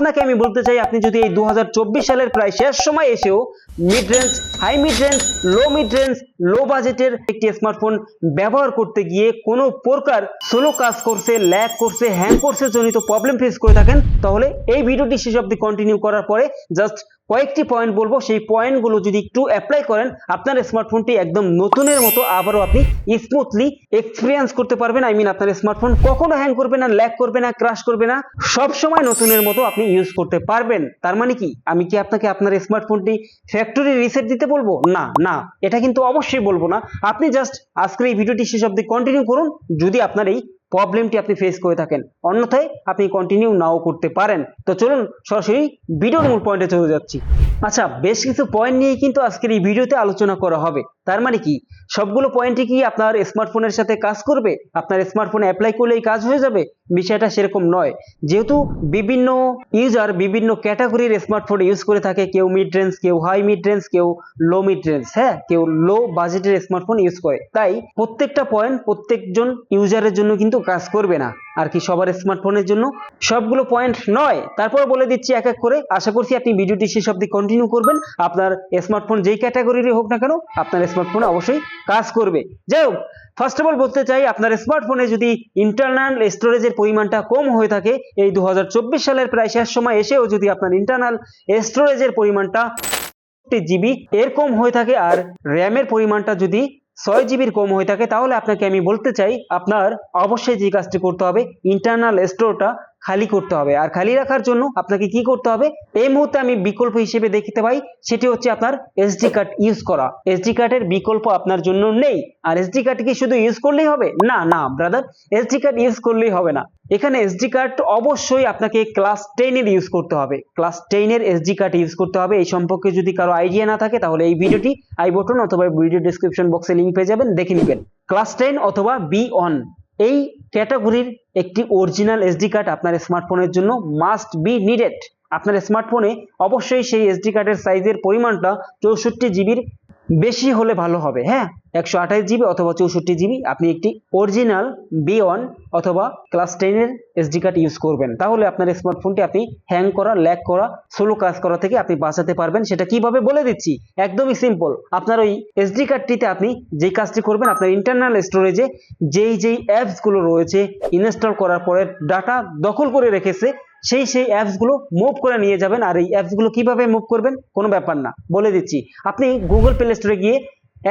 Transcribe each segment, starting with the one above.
আপনাকে আমি বলতে চাই, আপনি যদি এই দু হাজার চব্বিশ সালের প্রায় শেষ সময় এসেও mid range high mid range low mid range low বাজেটের একটি স্মার্টফোন ব্যবহার করতে গিয়ে কোনো প্রকার স্লো কাজ করছে ল্যাগ করছে হ্যাং করছে জনিত প্রবলেম ফেস করে থাকেন, তাহলে এই ভিডিওটি শেষ অব্দি কন্টিনিউ করার পরে জাস্ট কয়েকটি পয়েন্ট বলব। সেই পয়েন্টগুলো যদি একটু অ্যাপ্লাই করেন, আপনার স্মার্টফোনটি একদম নতুনের মতো আবারও আপনি স্মুথলি এক্সপিরিয়েন্স করতে পারবেন। আই মিন আপনার স্মার্টফোন কখনো হ্যাং করবে না ল্যাগ করবে না ক্রাশ করবে না সব সময় নতুনের মতো আপনি ইউজ করতে পারবেন। তার মানে কি? আমি কি আপনাকে আপনার স্মার্টফোনটি ফ্যাক্টরি রিসেট দিতে বলব? না না, এটা কিন্তু অবশ্যই বলব না। আপনি জাস্ট আজকের এই ভিডিওটি শেষ অব্দি কন্টিনিউ করুন, যদি আপনার এই প্রবলেমটি আপনি ফেস করে থাকেন। অন্যথায় আপনি কন্টিনিউ নাও করতে পারেন। তো চলুন, সরাসরি ভিডিওর মূল পয়েন্টে চলে যাচ্ছি। আচ্ছা বেশ কিছু পয়েন্ট নিয়ে কিন্তু আজকের এই ভিডিওতে আলোচনা করা হবে। তার মানে কি? সবগুলো পয়েন্টই কি আপনার স্মার্টফোনের সাথে কাজ করবে? আপনার স্মার্টফোনে অ্যাপ্লাই করলেই কাজ হয়ে যাবে? বিষয়টা সেরকম নয়। যেহেতু বিভিন্ন ইউজার বিভিন্ন ক্যাটাগরির স্মার্টফোন ইউজ করে থাকে, কেউ মিড রেঞ্জ কেউ হাই মিড রেঞ্জ কেউ লো মিড রেঞ্জ হ্যাঁ? কেউ লো বাজেটের স্মার্টফোন ইউজ করে। তাই প্রত্যেকটা পয়েন্ট প্রত্যেকজন ইউজারের জন্য কিন্তু কাজ করবে না। আর কি সবার স্মার্টফোনের জন্য। সবগুলো পয়েন্ট নয়। তারপর বলে দিচ্ছি এক এক করে। আশা করছি আপনি ভিডিওটি শেষ অব্দি কন্টিনিউ করবেন। আপনার স্মার্টফোন যেই ক্যাটাগরিরই হোক না কেন, আপনার স্মার্টফোনে অবশ্যই কাজ করবে। যাই হোক ফার্স্ট অফ অল বলতে চাই, আপনার স্মার্টফোনে যদি ইন্টারনাল স্টোরেজের পরিমাণটা কম হয়ে থাকে, এই দু হাজার চব্বিশ সালের প্রায় শেষ সময় এসেও যদি আপনার ইন্টারনাল স্টোরেজের পরিমাণটা জিবি এর কম হয়ে থাকে আর র্যামের পরিমাণটা যদি ছয় জিবির কম হয়ে থাকে, তাহলে আপনাকে আমি বলতে চাই, আপনার অবশ্যই যে কাজটি করতে হবে ইন্টারনাল স্টোরটা খালি করতে হবে। আর খালি রাখার জন্য আপনাকে কি করতে হবে? এই মুহূর্তে আমি বিকল্প হিসেবে দেখতে পাই, সেটি হচ্ছে আপনার এসডি কার্ড ইউজ করা। এসডি কার্ডের বিকল্প আপনার জন্য নেই। আর এসডি কার্ড কি শুধু ইউজ করলেই হবে? না না ব্রাদার এসডি কার্ড ইউজ করলেই হবে না। এখানে এসডি কার্ড অবশ্যই আপনাকে ক্লাস টেনের ইউজ করতে হবে। ক্লাস টেনের এসডি কার্ড ইউজ করতে হবে। এই সম্পর্কে যদি কারও আইডিয়া না থাকে, তাহলে এই ভিডিওটি আই বটন অথবা ভিডিও ডিসক্রিপশন বক্সে লিঙ্ক পেয়ে যাবেন, দেখে নেবেন। ক্লাস টেন অথবা বি অন এই ক্যাটাগরির একটি অরিজিনাল এসডি কার্ড আপনার স্মার্টফোনের জন্য মাস্ট বি নিডেড আপনার স্মার্টফোনে অবশ্যই সেই এসডি কার্ডের সাইজের পরিমাণটা চৌষট্টি জিবির বেশি হলে ভালো হবে হ্যাঁ? একশো আঠাশ জিবি অথবা চৌষট্টি জিবি আপনি একটি অরিজিনাল বি ওয়ান অথবা ক্লাস টেনের এসডি কার্ড ইউজ করবেন। তাহলে আপনার স্মার্টফোনটি আপনি হ্যাং করা ল্যাগ করা স্লো কাজ করা থেকে আপনি বাঁচাতে পারবেন। সেটা কীভাবে বলে দিচ্ছি? একদমই সিম্পল আপনার ওই এসডি কার্ডটিতে আপনি যেই কাজটি করবেন, আপনার ইন্টারনাল স্টোরেজে যেই যেই অ্যাপসগুলো রয়েছে ইনস্টল করার পরে ডাটা দখল করে রেখেছে সেই সেই অ্যাপসগুলো মুভ করে নিয়ে যাবেন। আর এই অ্যাপসগুলো কীভাবে মুভ করবেন? কোনো ব্যাপার না। বলে দিচ্ছি, আপনি গুগল প্লে স্টোরে গিয়ে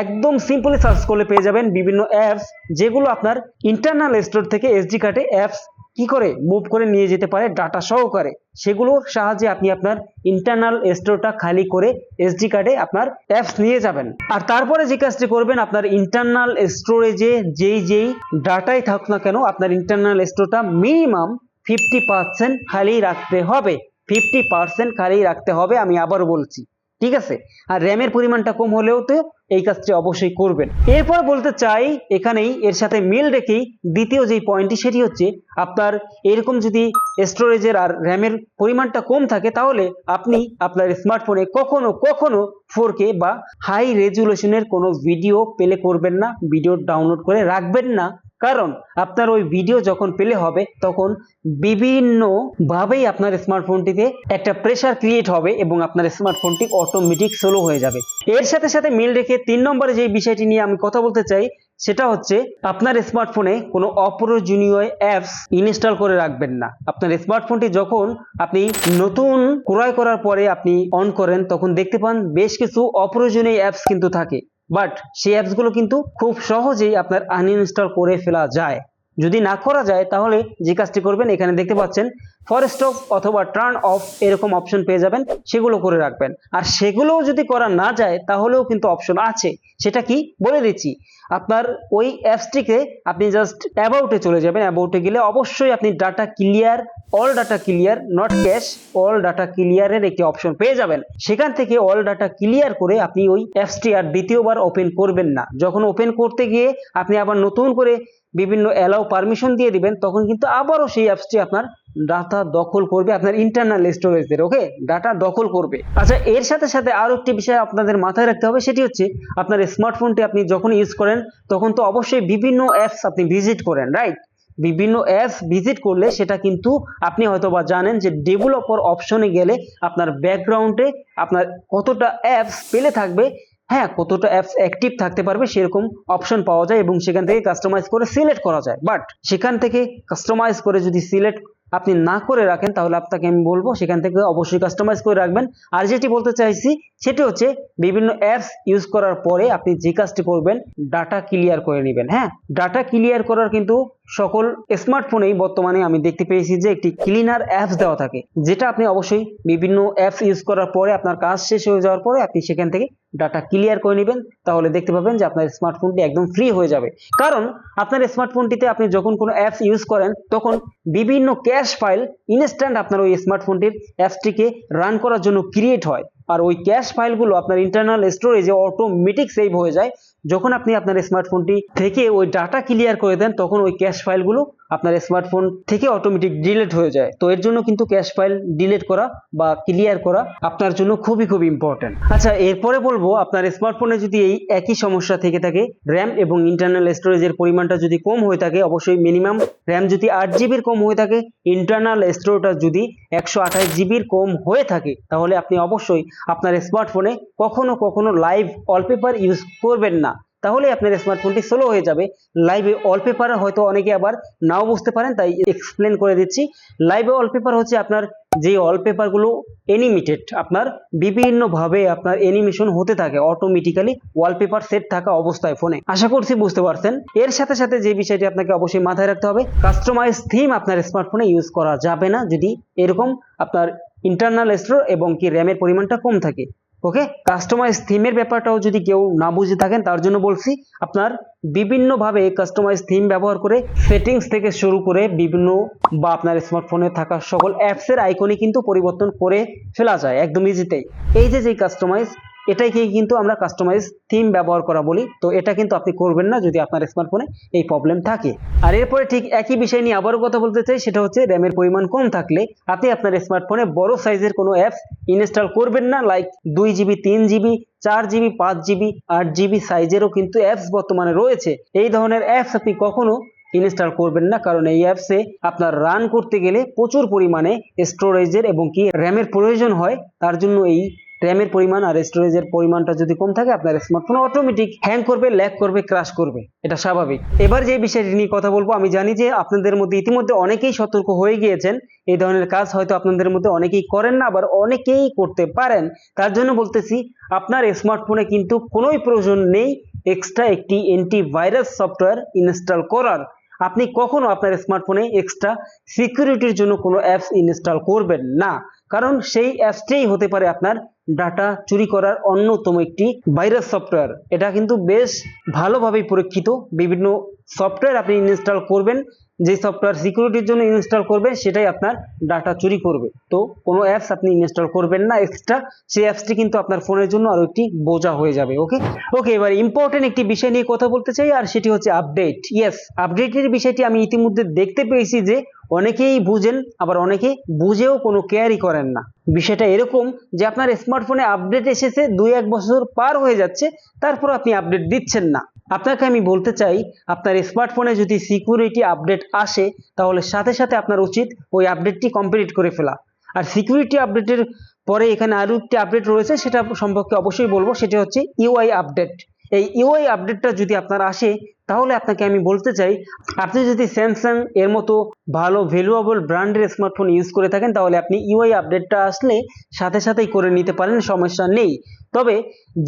একদম সিম্পলি সার্চ করলে পেয়ে যাবেন বিভিন্ন অ্যাপস যেগুলো আপনার ইন্টারনাল স্টোর থেকে এসডি কার্ডে অ্যাপস কি করে মুভ করে নিয়ে যেতে পারে ডাটা সহকারে সেগুলোর সাহায্যে আপনি আপনার ইন্টারনাল স্টোরটা খালি করে এসডি কার্ডে আপনার অ্যাপস নিয়ে যাবেন। আর তারপরে যে কাজটি করবেন, আপনার ইন্টারনাল স্টোরেজে যেই যেই ডাটাই থাকুক না কেন, আপনার ইন্টারনাল স্টোরটা মিনিমাম ফিফটি পার্সেন্ট খালি রাখতে হবে। ফিফটি পার্সেন্ট খালি রাখতে হবে আমি আবারও বলছি, ঠিক আছে? আর র্যামের পরিমাণটা কম হলেও তো এই কাজটি অবশ্যই করবেন। এরপর বলতে চাই, এখানেই এর সাথে মিল রেখেই দ্বিতীয় যে পয়েন্টটি সেটি হচ্ছে আপনার এরকম যদি স্টোরেজের আর র্যামের পরিমাণটা কম থাকে, তাহলে আপনি আপনার স্মার্টফোনে কখনো কখনো ফোর বা হাই রেজুলেশনের কোনো ভিডিও প্লে করবেন না ভিডিও ডাউনলোড করে রাখবেন না। কারণ আপনার ওই ভিডিও যখন প্লে হবে, তখন বিভিন্ন ভাবেই আপনার স্মার্টফোনটিতে একটা প্রেসার ক্রিয়েট হবে এবং আপনার স্মার্টফোনটি অটোমেটিক স্লো হয়ে যাবে। এর সাথে সাথে মিল রেখে তিন নম্বরে যে বিষয়টি নিয়ে আমি কথা বলতে চাই, সেটা হচ্ছে আপনার স্মার্টফোনে কোনো অপ্রয়োজনীয় অ্যাপস ইনস্টল করে রাখবেন না। আপনার স্মার্টফোনটি যখন আপনি নতুন ক্রয় করার পরে আপনি অন করেন, তখন দেখতে পান বেশ কিছু অপ্রয়োজনীয় অ্যাপস কিন্তু থাকে। বাট সেই অ্যাপসগুলো কিন্তু খুব সহজেই আপনার আনইনস্টল করে ফেলা যায়। যদি না করা যায়, তাহলে যে কাজটি করবেন, এখানে দেখতে পাচ্ছেন ফরেস্ট অফ অথবা টার্ন অফ এরকম অপশন পেয়ে যাবেন, সেগুলো করে রাখবেন। আর সেগুলোও যদি করা না যায়, তাহলেও কিন্তু অপশন আছে। সেটা কি? বলে দিচ্ছি, আপনার ওই অ্যাপসটিকে আপনি জাস্ট অ্যাবাউটে চলে যাবেন। অ্যাবাউটে গেলে অবশ্যই আপনি data clear all data clear not cache all data ক্লিয়ারের একটি অপশন পেয়ে যাবেন। সেখান থেকে অল ডাটা ক্লিয়ার করে আপনি ওই অ্যাপসটি আর দ্বিতীয়বার ওপেন করবেন না। যখন ওপেন করতে গিয়ে আপনি আবার নতুন করে বিভিন্ন অ্যালাউ পারমিশন দিয়ে দিবেন, তখন কিন্তু আবারও সেই অ্যাপসটি আপনার ডাটা দখল করবে আপনার ইন্টারনাল স্টোরেজের ওকে ডাটা দখল করবে। আচ্ছা এর সাথে সাথে আরও একটি বিষয় আপনাদের মাথায় রাখতে হবে, সেটি হচ্ছে আপনার স্মার্টফোনটি আপনি যখন ইউজ করেন, তখন তো অবশ্যই বিভিন্ন অ্যাপস আপনি ভিজিট করেন রাইট বিভিন্ন অ্যাপস ভিজিট করলে সেটা কিন্তু আপনি হয়তো বা জানেন যে ডেভেলপার অপশনে গেলে আপনার ব্যাকগ্রাউন্ডে আপনার কতটা অ্যাপস পেলে থাকবে হ্যাঁ কতটা অ্যাপস অ্যাক্টিভ থাকতে পারবে সেরকম অপশন পাওয়া যায় এবং সেখান থেকে কাস্টমাইজ করে সিলেক্ট করা যায়। বাট সেখান থেকে কাস্টমাইজ করে যদি সিলেক্ট আপনি না করে রাখেন, তাহলে আপনাকে আমি বলব সেখান থেকে অবশ্যই কাস্টমাইজ করে রাখবেন। আর যেটি বলতে চাইছি, সেটি হচ্ছে বিভিন্ন অ্যাপস ইউজ করার পরে আপনি যে কাজটি করবেন ডাটা ক্লিয়ার করে নেবেন। হ্যাঁ ডাটা ক্লিয়ার করার কিন্তু সকল স্মার্টফোনেই বর্তমানে আমি দেখতে পেয়েছি যে একটি ক্লিনার অ্যাপস দেওয়া থাকে, যেটা আপনি অবশ্যই বিভিন্ন অ্যাপস ইউজ করার পরে আপনার কাজ শেষ হয়ে যাওয়ার পরে আপনি সেখান থেকে ডাটা ক্লিয়ার করে নেবেন, তাহলে দেখতে পাবেন যে আপনার স্মার্টফোনটি একদম ফ্রি হয়ে যাবে। কারণ আপনার স্মার্টফোনটিতে আপনি যখন কোনো অ্যাপস ইউজ করেন, তখন বিভিন্ন ক্যাশ ফাইল ইনস্ট্যান্ট আপনার ওই স্মার্টফোনটির অ্যাপসটিকে রান করার জন্য ক্রিয়েট হয়। আর ওই ক্যাশ ফাইলগুলো আপনার ইন্টারনাল স্টোরেজে অটোমেটিক সেভ হয়ে যায়। যখন আপনি আপনার স্মার্টফোনটি থেকে ওই ডাটা ক্লিয়ার করে দেন, তখন ওই ক্যাশ ফাইলগুলো আপনার স্মার্টফোন থেকে অটোমেটিক ডিলিট হয়ে যায়। তো এর জন্য কিন্তু ক্যাশ ফাইল ডিলিট করা বা ক্লিয়ার করা আপনার জন্য খুবই খুব ইম্পর্টেন্ট আচ্ছা এরপরে বলব, আপনার স্মার্টফোনে যদি এই একই সমস্যা থেকে থাকে র্যাম এবং ইন্টারনাল স্টোরেজের পরিমাণটা যদি কম হয়ে থাকে, অবশ্যই মিনিমাম র্যাম যদি আট জিবির কম হয়ে থাকে ইন্টারনাল স্টোরেজটা যদি একশো আঠাশ জিবির কম হয়ে থাকে, তাহলে আপনি অবশ্যই আপনার স্মার্টফোনে কখনো কখনো লাইভ ওয়ালপেপার ইউজ করবেন না। তাহলে আপনার স্মার্টফোনটি স্লো হয়ে যাবে। লাইভে ওয়ালপেপার হয়তো অনেকে আবার নাও বুঝতে পারেন, তাই এক্সপ্লেন করে দিচ্ছি। লাইভে ওয়ালপেপার হচ্ছে আপনার যে ওয়ালপেপারগুলো এনিমেটেড আপনার বিভিন্নভাবে আপনার অ্যানিমেশন হতে থাকে অটোমেটিক্যালি ওয়ালপেপার সেট থাকা অবস্থায় ফোনে আশা করছি বুঝতে পারছেন। এর সাথে সাথে যে বিষয়টি আপনাকে অবশ্যই মাথায় রাখতে হবে কাস্টমাইজ থিম আপনার স্মার্টফোনে ইউজ করা যাবে না যদি এরকম আপনার ইন্টারনাল স্টোর এবং কি র্যামের পরিমাণটা কম থাকে। ওকে কাস্টমাইজ থিমের ব্যাপারটাও যদি কেউ না বুঝে থাকেন, তার জন্য বলছি, আপনার বিভিন্নভাবে কাস্টমাইজ থিম ব্যবহার করে সেটিংস থেকে শুরু করে বিভিন্ন বা আপনার স্মার্টফোনে থাকা সকল অ্যাপসের আইকনই কিন্তু পরিবর্তন করে ফেলা যায়, একদম ইজিতেই এই যে যে কাস্টমাইজ এটাকে কিন্তু আমরা কাস্টমাইজ থিম ব্যবহার করা বলি। তো এটা কিন্তু আপনি করবেন না যদি আপনার স্মার্টফোনে এই প্রবলেম থাকে। আর এরপরে ঠিক একই বিষয় নিয়ে আবারও কথা বলতে চাই, সেটা হচ্ছে র্যামের পরিমাণ কম থাকলে আপনি আপনার স্মার্টফোনে বড় সাইজের কোনো অ্যাপস ইনস্টল করবেন না লাইক দুই জিবি তিন জিবি চার জিবি পাঁচ জিবি আট জিবি সাইজেরও কিন্তু অ্যাপস বর্তমানে রয়েছে। এই ধরনের অ্যাপস আপনি কখনো ইনস্টল করবেন না, কারণ এই অ্যাপসে আপনার রান করতে গেলে প্রচুর পরিমাণে স্টোরেজের এবং কি র্যামের প্রয়োজন হয়। তার জন্য এই র্যামের পরিমাণ আর স্টোরেজের পরিমাণটা যদি কম থাকে, আপনার স্মার্টফোন অটোমেটিক হ্যাং করবে ল্যাগ করবে ক্রাশ করবে। এটা স্বাভাবিক। এবার যে বিষয়টি নিয়ে কথা বলব, আমি জানি যে আপনাদের মধ্যে ইতিমধ্যে অনেকেই সতর্ক হয়ে গিয়েছেন। এই ধরনের কাজ হয়তো আপনাদের মধ্যে অনেকেই করেন না, আবার অনেকেই করতে পারেন। তার জন্য বলতেছি, আপনার স্মার্টফোনে কিন্তু কোনোই প্রয়োজন নেই এক্সট্রা একটি অ্যান্টিভাইরাস সফটওয়্যার ইনস্টল করার। আপনি কখনো আপনার স্মার্টফোনে এক্সট্রা সিকিউরিটির জন্য কোনো অ্যাপস ইনস্টল করবেন না। কারণ সেই অ্যাপসটাই হতে পারে আপনার ডাটা চুরি করার অন্যতম একটি ভাইরাস সফটওয়্যার এটা কিন্তু বেশ ভালোভাবেই পরীক্ষিত। বিভিন্ন সফটওয়্যার আপনি ইনস্টল করবেন। যে সফটওয়্যার সিকিউরিটির জন্য ইনস্টল করবেন, সেটাই আপনার ডাটা চুরি করবে। তো কোনো অ্যাপস আপনি ইনস্টল করবেন না এক্সট্রা সেই অ্যাপসটি কিন্তু আপনার ফোনের জন্য আরও একটি বোঝা হয়ে যাবে ওকে ওকে এবার ইম্পর্টেন্ট একটি বিষয় নিয়ে কথা বলতে চাই, আর সেটি হচ্ছে আপডেট ইয়েস আপডেটের বিষয়টি আমি ইতিমধ্যে দেখতে পেয়েছি যে অনেকেই বুঝেন, আবার অনেকে বুঝেও কোনো কেয়ারই করেন না। বিষয়টা এরকম যে আপনার স্মার্টফোনে আপডেট এসেছে, দুই এক বছর পার হয়ে যাচ্ছে, তারপর আপনি আপডেট দিচ্ছেন না। আপনাকে আমি বলতে চাই, আপনার স্মার্টফোনে যদি সিকিউরিটি আপডেট আসে, তাহলে সাথে সাথে আপনার উচিত ওই আপডেটটি কমপ্লিট করে ফেলা। আর সিকিউরিটি আপডেটের পরে এখানে আরও একটি আপডেট রয়েছে, সেটা সম্পর্কে অবশ্যই বলব, সেটা হচ্ছে ইউআই আপডেট এই ইউআই আপডেটটা যদি আপনার আসে তাহলে আপনাকে আমি বলতে চাই, আপনি যদি স্যামসাং এর মতো ভালো ভ্যালুয়েবল ব্র্যান্ডের স্মার্টফোন ইউজ করে থাকেন, তাহলে আপনি ইউআই আপডেটটা আসলে সাথে সাথেই করে নিতে পারেন, সমস্যা নেই। তবে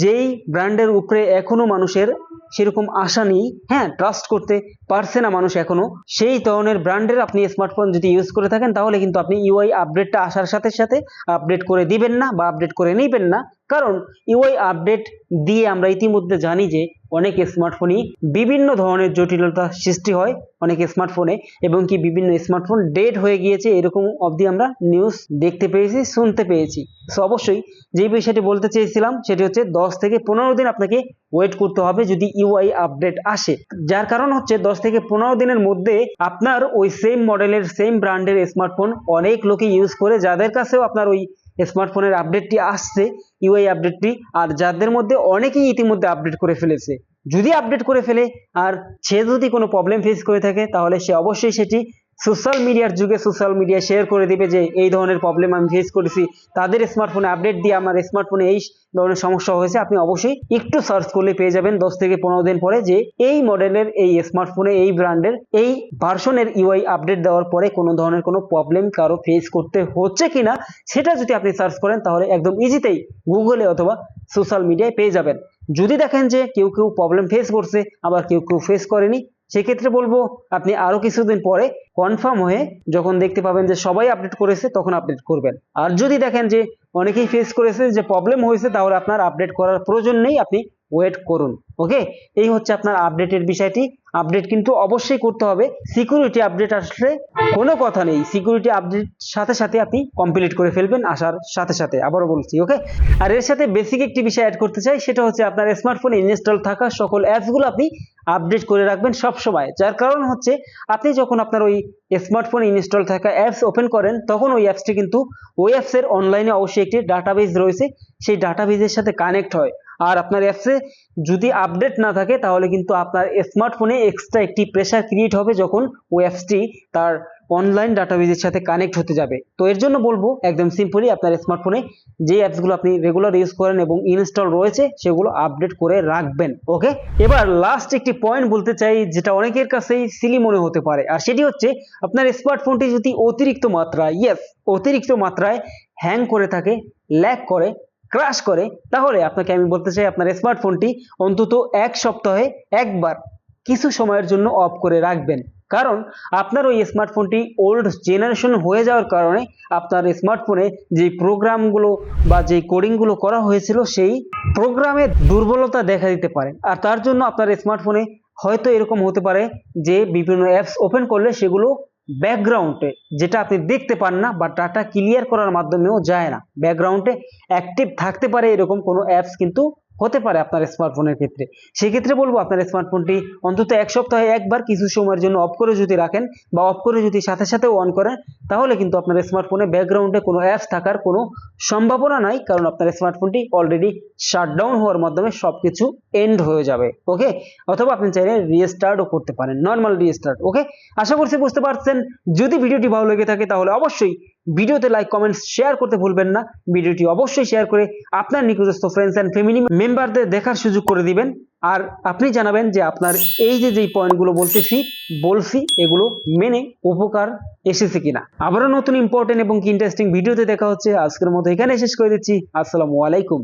যেই ব্র্যান্ডের উপরে এখনও মানুষের সেরকম আশা নেই হ্যাঁ ট্রাস্ট করতে পারছে না মানুষ এখনও, সেই ধরনের ব্র্যান্ডের আপনি স্মার্টফোন যদি ইউজ করে থাকেন, তাহলে কিন্তু আপনি ইউআই আপডেটটা আসার সাথে সাথে আপডেট করে দিবেন না বা আপডেট করে নেবেন না। কারণ ইউআই আপডেট দিয়ে আমরা ইতিমধ্যে জানি যে অনেক স্মার্টফোনই বিভিন্ন ধরনের জটিলতা সৃষ্টি হয় অনেক স্মার্টফোনে এবং কি বিভিন্ন স্মার্টফোন ডেড হয়ে গিয়েছে এরকম অবধি আমরা নিউজ দেখতে পেয়েছি, শুনতে পেয়েছি। সো অবশ্যই যে বিষয়টি বলতে চেয়েছিলাম সেটি হচ্ছে দশ থেকে পনেরো দিন আপনাকে ওয়েট করতে হবে যদি ইউআই আপডেট আসে। যার কারণ হচ্ছে দশ থেকে পনেরো দিনের মধ্যে আপনার ওই সেম মডেলের সেম ব্র্যান্ডের স্মার্টফোন অনেক লোকে ইউজ করে, যাদের কাছেও আপনার ওই স্মার্টফোনের আপডেটটি আসছে ইউআই আপডেটটি আর যাদের মধ্যে অনেকেই ইতিমধ্যে আপডেট করে ফেলেছে। যদি আপডেট করে ফেলে, আর সে যদি কোনো প্রবলেম ফেস করে থাকে, তাহলে সে অবশ্যই সেটি সোশ্যাল মিডিয়ার যুগে সোশ্যাল মিডিয়া শেয়ার করে দিবে যে এই ধরনের প্রবলেম আমি ফেস করেছি। তাদের স্মার্টফোনে আপডেট দিয়ে আমার স্মার্টফোনে এই ধরনের সমস্যা হয়েছে। আপনি অবশ্যই একটু সার্চ করলে পেয়ে যাবেন দশ থেকে পনেরো দিন পরে যে এই মডেলের এই স্মার্টফোনে এই ব্র্যান্ডের এই ভার্সনের ইউআই আপডেট দেওয়ার পরে কোনো ধরনের কোনো প্রবলেম কারও ফেস করতে হচ্ছে কিনা, সেটা যদি আপনি সার্চ করেন তাহলে একদম ইজিতেই গুগলে অথবা সোশ্যাল মিডিয়ায় পেয়ে যাবেন। যদি দেখেন যে কেউ কেউ প্রবলেম ফেস করছে, আবার কেউ কেউ ফেস করেনি সেক্ষেত্রে বলব, আপনি আরও কিছুদিন পরে কনফার্ম হয়ে যখন দেখতে পাবেন যে সবাই আপডেট করেছে, তখন আপডেট করবেন। আর যদি দেখেন যে অনেকেই ফেস করেছে, যে প্রবলেম হয়েছে, তাহলে আপনার আপডেট করার প্রয়োজন নেই, আপনি ওয়েট করুন ওকে এই হচ্ছে আপনার আপডেটের বিষয়টি। আপডেট কিন্তু অবশ্যই করতে হবে। সিকিউরিটি আপডেট আসলে কোনো কথা নেই। সিকিউরিটি আপডেট সাথে সাথে আপনি কমপ্লিট করে ফেলবেন আসার সাথে সাথে। আবারও বলছি ওকে আর এর সাথে বেসিক একটি বিষয় অ্যাড করতে চাই, সেটা হচ্ছে আপনার স্মার্টফোনে ইনস্টল থাকা সকল অ্যাপসগুলো আপনি আপডেট করে রাখবেন সব সময়। যার কারণ হচ্ছে, আপনি যখন আপনার ওই স্মার্টফোনে ইনস্টল থাকা অ্যাপস ওপেন করেন, তখন ওই অ্যাপসটি কিন্তু ওই অ্যাপসের অনলাইনে অবশ্যই একটি ডাটাবেজ রয়েছে। সেই ডাটাবেজের সাথে কানেক্ট হয়। আর আপনার অ্যাপসে যদি আপডেট না থাকে, তাহলে কিন্তু আপনার স্মার্টফোনে এক্সট্রা একটি প্রেশার ক্রিয়েট হবে যখন ওই অ্যাপসটি তার অনলাইন ডাটাবেজের সাথে কানেক্ট হতে যাবে। তো এর জন্য বলব, একদম সিম্পলি আপনার স্মার্টফোনে যে অ্যাপসগুলো আপনি রেগুলার ইউজ করেন এবং ইনস্টল রয়েছে, সেগুলো আপডেট করে রাখবেন। ওকে এবার লাস্ট একটি পয়েন্ট বলতে চাই, যেটা অনেকের কাছেই সিলি মনে হতে পারে, আর সেটি হচ্ছে, আপনার স্মার্টফোনটি যদি অতিরিক্ত মাত্রায় ইয়েস অতিরিক্ত মাত্রায় হ্যাং করে থাকে ল্যাগ করে ক্রাশ করে, তাহলে আপনাকে আমি বলতে চাই আপনার স্মার্টফোনটি অন্তত এক সপ্তাহে একবার কিছু সময়ের জন্য অফ করে রাখবেন। কারণ আপনার ওই স্মার্টফোনটি ওল্ড জেনারেশন হয়ে যাওয়ার কারণে আপনার স্মার্টফোনে যে প্রোগ্রামগুলো বা যে কোডিংগুলো করা হয়েছিল, সেই প্রোগ্রামে দুর্বলতা দেখা দিতে পারে। আর তার জন্য আপনার স্মার্টফোনে হয়তো এরকম হতে পারে যে বিভিন্ন অ্যাপস ওপেন করলে সেগুলো ব্যাকগ্রাউন্ডে, যেটা আপনি দেখতে পান না বা ডাটা ক্লিয়ার করার মাধ্যমেও যায় না। ব্যাকগ্রাউন্ডে অ্যাক্টিভ থাকতে পারে এরকম কোনো অ্যাপস কিন্তু হতে পারে আপনার স্মার্টফোনের ক্ষেত্রে। সেক্ষেত্রে বলব, আপনার স্মার্টফোনটি অন্তত এক সপ্তাহে একবার কিছু সময়ের জন্য অফ করে যদি রাখেন বা অফ করে যদি সাথে সাথে অন করেন, তাহলে কিন্তু আপনার স্মার্টফোনে ব্যাকগ্রাউন্ডে কোনো অ্যাপস থাকার কোনো সম্ভাবনা নাই, কারণ আপনার স্মার্টফোনটি অলরেডি শাটডাউন হওয়ার মাধ্যমে সব কিছু এন্ড হয়ে যাবে ওকে অথবা আপনি চাইলে রিস্টার্টও করতে পারেন নর্মাল রিস্টার্ট ওকে আশা করছি বুঝতে পারছেন। যদি ভিডিওটি ভালো লেগে থাকে, তাহলে অবশ্যই ভিডিওতে লাইক কমেন্ট শেয়ার করতে ভুলবেন না। ভিডিওটি অবশ্যই শেয়ার করে আপনার নিকটস্থ ফ্রেন্ডস অ্যান্ড ফ্যামিলি মেম্বারদের দেখার সুযোগ করে দিবেন। আর আপনি জানাবেন যে আপনার এই যে, যেই পয়েন্টগুলো বলতেছি, বলছি, এগুলো মেনে উপকার এসেছে কিনা। আবারও নতুন ইম্পর্টেন্ট এবং ইন্টারেস্টিং ভিডিওতে দেখা হচ্ছে। আজকের মতো এখানে শেষ করে দিচ্ছি। আসসালামু আলাইকুম।